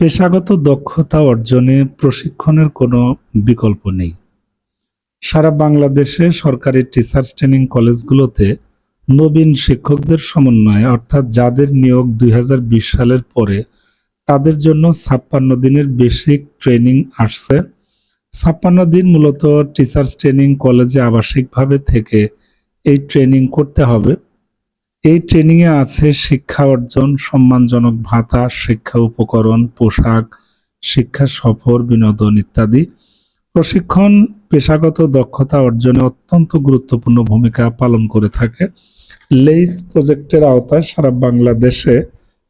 পেশাগত দক্ষতা অর্জনে প্রশিক্ষণের কোনো বিকল্প নেই। সারা বাংলাদেশে সরকারি টিচার্স ট্রেনিং কলেজগুলোতে নবীন শিক্ষকদের সমন্বয়ে, অর্থাৎ যাদের নিয়োগ দুই হাজার বিশ সালের পরে, তাদের জন্য ছাপ্পান্ন দিনের বেসিক ট্রেনিং আসছে। ছাপ্পান্ন দিন মূলত টিচার্স ট্রেনিং কলেজে আবাসিকভাবে থেকে এই ট্রেনিং করতে হবে। এই ট্রেনিংয়ে আছে শিক্ষা অর্জন, সম্মানজনক ভাতা, শিক্ষা উপকরণ, পোশাক, শিক্ষা সফর, বিনোদন ইত্যাদি। প্রশিক্ষণ, পেশাগত দক্ষতা অর্জনে অত্যন্ত গুরুত্বপূর্ণ ভূমিকা পালন করে থাকে। লেইস প্রজেক্টের আওতায় সারা বাংলাদেশে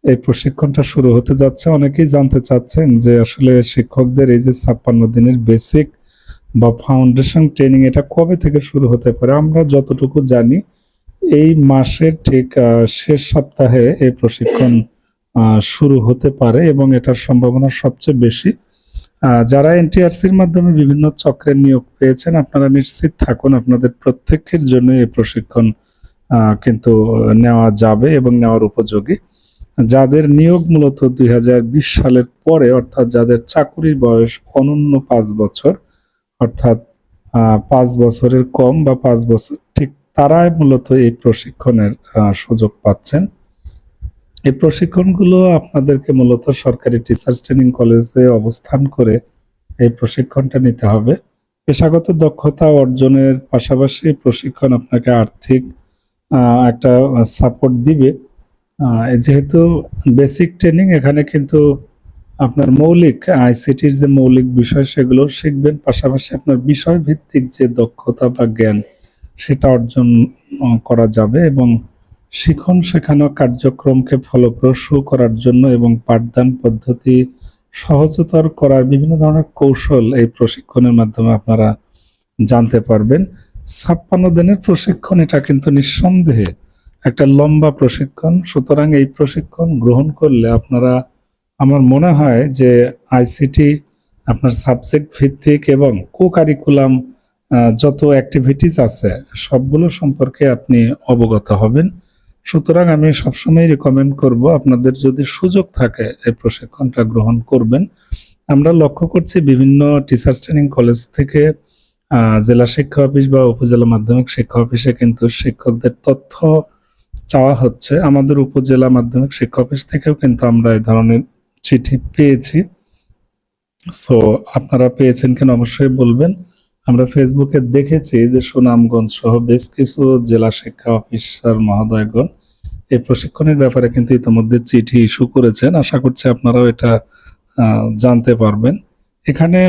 এই প্রশিক্ষণটা শুরু হতে যাচ্ছে। অনেকেই জানতে চাচ্ছেন যে আসলে শিক্ষকদের এই যে ছাপ্পান্ন দিনের বেসিক বা ফাউন্ডেশন ট্রেনিং এটা কবে থেকে শুরু হতে পারে? আমরা যতটুকু জানি এই মাসের ঠিক শেষ সপ্তাহে এই প্রশিক্ষণ শুরু হতে পারে এবং এটার সম্ভাবনা সবচেয়ে বেশি। যারা এনটিআরসির মাধ্যমে বিভিন্ন চক্রে নিয়োগ পেয়েছেন, আপনারা নিশ্চিত থাকুন, আপনাদের প্রত্যেকের জন্য এই প্রশিক্ষণ কিন্তু নেওয়া যাবে এবং নেওয়ার উপযোগী। যাদের নিয়োগ মূলত দুই হাজার বিশ সালের পরে, অর্থাৎ যাদের চাকুরির বয়স অনন্য পাঁচ বছর, অর্থাৎ পাঁচ বছরের কম বা পাঁচ বছর, ঠিক তারাই মূলত এই প্রশিক্ষণের সুযোগ পাচ্ছেন। এই প্রশিক্ষণগুলো আপনাদেরকে মূলত সরকারি টিচার্স ট্রেনিং কলেজে অবস্থান করে এই প্রশিক্ষণটা নিতে হবে। পেশাগত দক্ষতা অর্জনের পাশাপাশি প্রশিক্ষণ আপনাকে আর্থিক একটা সাপোর্ট দিবে। যেহেতু বেসিক ট্রেনিং এখানে কিন্তু আপনার মৌলিক আইসিটির যে মৌলিক বিষয় সেগুলো শিখবেন, পাশাপাশি আপনার বিষয় ভিত্তিক যে দক্ষতা বা জ্ঞান সেটা অর্জন করা যাবে এবং শিখন শেখানো কার্যক্রমকে ফলপ্রসূ করার জন্য এবং পাঠদান পদ্ধতি সহজতর করার বিভিন্ন ধরনের কৌশল এই প্রশিক্ষণের মাধ্যমে আপনারা জানতে পারবেন। ছাপ্পান্ন দিনের প্রশিক্ষণ, এটা কিন্তু নিঃসন্দেহে একটা লম্বা প্রশিক্ষণ। সুতরাং এই প্রশিক্ষণ গ্রহণ করলে আপনারা, আমার মনে হয় যে আইসিটি আপনার সাবজেক্ট ভিত্তিক এবং কো কারিকুলাম যত অ্যাক্টিভিটিস আছে, সবগুলো সম্পর্কে আপনি অবগত হবেন। সুতরাং আমি সবসময় রেকমেন্ড করব, আপনাদের যদি সুযোগ থাকে এই প্রশিক্ষণটা গ্রহণ করবেন। আমরা লক্ষ্য করছি বিভিন্ন টিচার্স ট্রেনিং কলেজ থেকে জেলা শিক্ষা অফিস বা উপজেলা মাধ্যমিক শিক্ষা অফিসে কিন্তু শিক্ষকদের তথ্য চাওয়া হচ্ছে। আমাদের উপজেলা মাধ্যমিক শিক্ষা অফিস থেকেও কিন্তু আমরা এই ধরনের চিঠি পেয়েছি। সো আপনারা পেয়েছেন কিনা অবশ্যই বলবেন। আমরা ফেসবুকে দেখেছি যে সুনামগঞ্জ সহ বেশ কিছু জেলা শিক্ষা অফিসার মহোদয়গণ এই প্রশিক্ষণের ব্যাপারে কিন্তু ইতিমধ্যে চিঠি ইস্যু করেছেন। আশা করছি আপনারাও এটা জানতে পারবেন। এখানে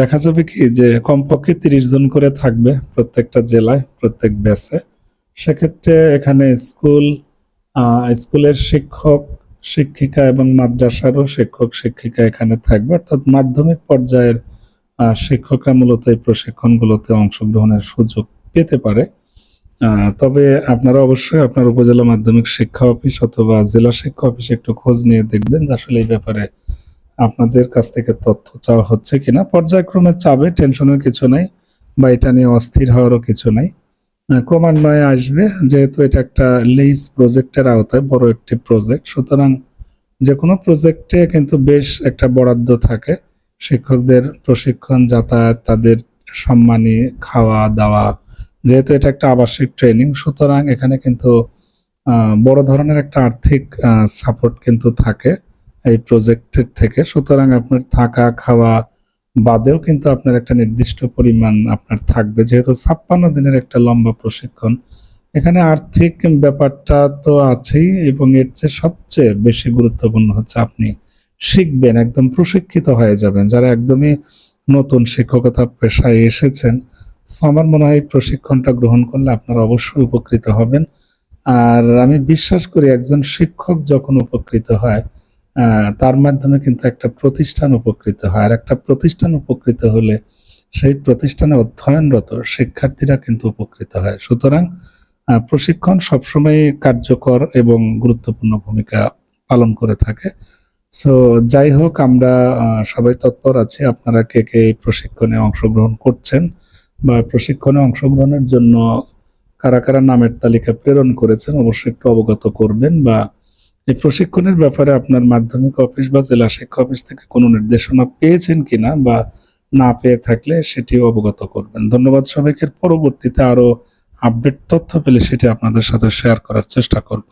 দেখা যাবে কি যে কমপক্ষে তিরিশ জন করে থাকবে প্রত্যেকটা জেলায়, প্রত্যেক ব্যাচে। সেক্ষেত্রে এখানে স্কুল স্কুলের শিক্ষক, শিক্ষিকা এবং মাদ্রাসারও শিক্ষক, শিক্ষিকা এখানে থাকবে। অর্থাৎ মাধ্যমিক পর্যায়ের শিক্ষকরা মূলত এই প্রশিক্ষণগুলোতে অংশগ্রহণের সুযোগ পেতে পারে। তবে আপনারা অবশ্যই আপনার উপজেলা মাধ্যমিক শিক্ষা অফিস অথবা জেলা শিক্ষা অফিসে একটু খোঁজ নিয়ে দেখবেন যে আসলে এই ব্যাপারে আপনাদের কাছ থেকে তথ্য চাওয়া হচ্ছে কিনা। পর্যায়ক্রমে চাবে টেনশনের কিছু নাই বা এটা নিয়ে অস্থির হওয়ারও কিছু নাই। ক্রমান্বয়ে আসবে যেহেতু এটা একটা লিজ প্রজেক্টের আওতায়, বড় একটি প্রজেক্ট। সুতরাং যে কোনো প্রজেক্টে কিন্তু বেশ একটা বরাদ্দ থাকে। শিক্ষকদের প্রশিক্ষণ, যাতায়াত, তাদের সম্মানী খাওয়া, দাওয়া, যেহেতু এটা একটা আবাসিক ট্রেনিং সুতরাং এখানে কিন্তু বড় ধরনের একটা আর্থিক সাপোর্ট কিন্তু থাকে এই প্রজেক্টের থেকে। সুতরাং আপনার থাকা, খাওয়া বাদেও কিন্তু আপনার একটা নির্দিষ্ট পরিমাণ আপনার থাকবে, যেহেতু ছাপ্পান্ন দিনের একটা লম্বা প্রশিক্ষণ। এখানে আর্থিক ব্যাপারটা তো আছেই এবং এর চেয়ে সবচেয়ে বেশি গুরুত্বপূর্ণ হচ্ছে আপনি শিখবেন, একদম প্রশিক্ষিত হয়ে যাবেন। যারা একদমই নতুন শিক্ষকতা পেশায় এসেছেন আমার মনে হয় প্রশিক্ষণটা গ্রহণ করলে আপনারা অবশ্যই উপকৃত হবেন। আর আমি বিশ্বাস করি একজন শিক্ষক যখন উপকৃত হয় তার মাধ্যমে কিন্তু একটা প্রতিষ্ঠান উপকৃত হয়। আর একটা প্রতিষ্ঠান উপকৃত হলে সেই প্রতিষ্ঠানে অধ্যয়নরত শিক্ষার্থীরা কিন্তু উপকৃত হয়। সুতরাং প্রশিক্ষণ সবসময় কার্যকর এবং গুরুত্বপূর্ণ ভূমিকা পালন করে থাকে। সো যাই হোক, আমরা সবাই তৎপর আছি। আপনারা কে কে এই প্রশিক্ষণে অংশগ্রহণ করছেন বা প্রশিক্ষণে অংশগ্রহণের জন্য কারা কারা নামের তালিকা প্রেরণ করেছেন অবশ্যই একটু অবগত করবেন বা এই প্রশিক্ষণের ব্যাপারে আপনার মাধ্যমিক অফিস বা জেলা শিক্ষা অফিস থেকে কোনো নির্দেশনা পেয়েছেন কিনা বা না পেয়ে থাকলে সেটিও অবগত করবেন। ধন্যবাদ সবাইকে। পরবর্তীতে আরও আপডেট তথ্য পেলে সেটি আপনাদের সাথে শেয়ার করার চেষ্টা করব।